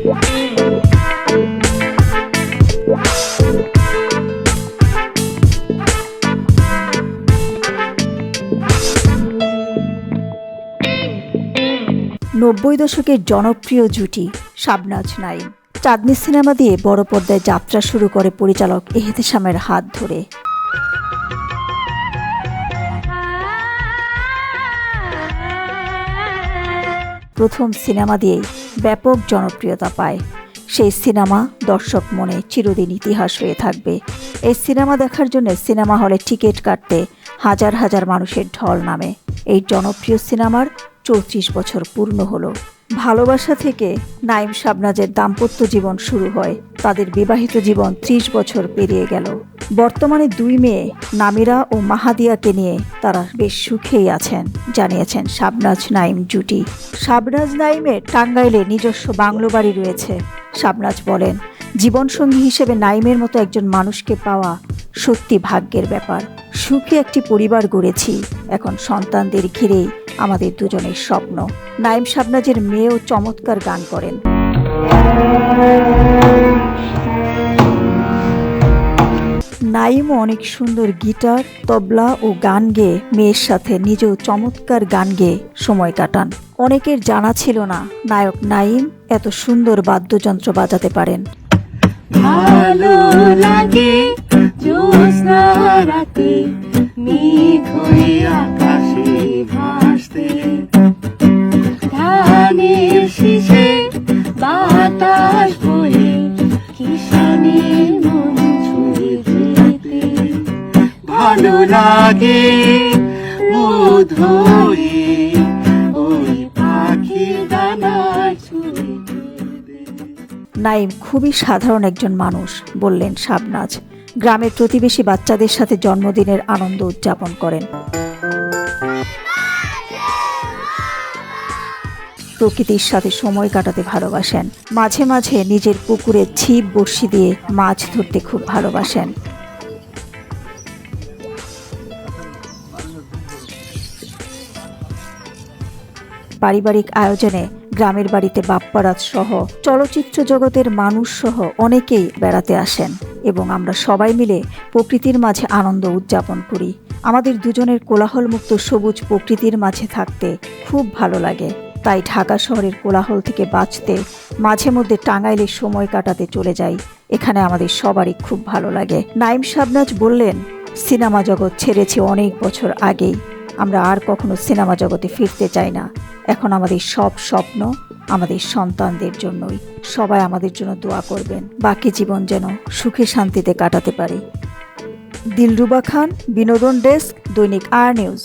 নব্বই দশকের জনপ্রিয় জুটি, শাবনাজ নাইম চাঁদনি সিনেমা দিয়ে বড় পর্দায় যাত্রা শুরু করে পরিচালক এহতেশামের হাত ধরে। প্রথম সিনেমা দিয়েই ব্যাপক জনপ্রিয়তা পায়। সেই সিনেমা দর্শক মনে চিরদিন ইতিহাস হয়ে থাকবে। এই সিনেমা দেখার জন্য সিনেমা হলে টিকিট কাটতে হাজার হাজার মানুষের ঢল নামে। এই জনপ্রিয় সিনেমার চৌত্রিশ বছর পূর্ণ হলো। ভালোবাসা থেকে নাইম শাবনাজের দাম্পত্য জীবন শুরু হয়। তাদের বিবাহিত জীবন ত্রিশ বছর পেরিয়ে গেল। বর্তমানে দুই মেয়ে, নামিরা ও মাহাদিয়াকে নিয়ে তারা বেশ সুখেই আছেন, জানিয়েছেন শাবনাজ নাইম জুটি। শাবনাজ নাইমের টাঙ্গাইলে নিজস্ব বাংলো বাড়ি রয়েছে। শাবনাজ বলেন, জীবনসঙ্গী হিসেবে নাইমের মতো একজন মানুষকে পাওয়া সত্যি ভাগ্যের ব্যাপার। সুখী একটি পরিবার গড়েছি, এখন সন্তানদের ঘিরেই আমাদের দুজনের স্বপ্ন। নাইম শাবনাজের মেয়েও চমৎকার গান করেন। নাইমও অনেক সুন্দর গিটার, তবলা ও গান গেয়ে মেয়ের সাথে নিজেও চমৎকার গান গেয়ে সময় কাটান। অনেকের জানা ছিল না নায়ক নাইম এত সুন্দর বাদ্যযন্ত্র বাজাতে পারেন। বাতাস বয়ে কিষানের মন লাগে ওই ছুঁয়ে নাইম খুবই সাধারণ একজন মানুষ, বললেন শাবনাজ। গ্রামের প্রতিবেশী বাচ্চাদের সাথে জন্মদিনের আনন্দ উদযাপন করেন। প্রকৃতির সাথে সময় কাটাতে ভালোবাসেন। মাঝে মাঝে নিজের পুকুরে ছিপ বড়শি দিয়ে মাছ ধরতে খুব ভালোবাসেন। পারিবারিক আয়োজনে গ্রামের বাড়িতে বাপ্পারাজ সহ চলচ্চিত্র জগতের মানুষ সহ অনেকেই বেড়াতে আসেন এবং আমরা সবাই মিলে প্রকৃতির মাঝে আনন্দ উদযাপন করি। আমাদের দুজনের কোলাহলমুক্ত সবুজ প্রকৃতির মাঝে থাকতে খুব ভালো লাগে। তাই ঢাকা শহরের কোলাহল থেকে বাঁচতে, মাঝে মধ্যে টাঙ্গাইলে সময় কাটাতে চলে যাই। এখানে আমাদের সবারই খুব ভালো লাগে। নাইম সাবনাজ বললেন, সিনেমা জগৎ ছেড়েছে অনেক বছর আগেই। আমরা আর কখনো সিনেমা জগতে ফিরতে চাই না। এখন আমাদের সব স্বপ্ন আমাদের সন্তানদের জন্যই। সবাই আমাদের জন্য দোয়া করবেন। বাকি জীবন যেন সুখে শান্তিতে কাটাতে পারি। দিলরুবা খান, বিনোদন ডেস্ক, দৈনিক আর নিউজ।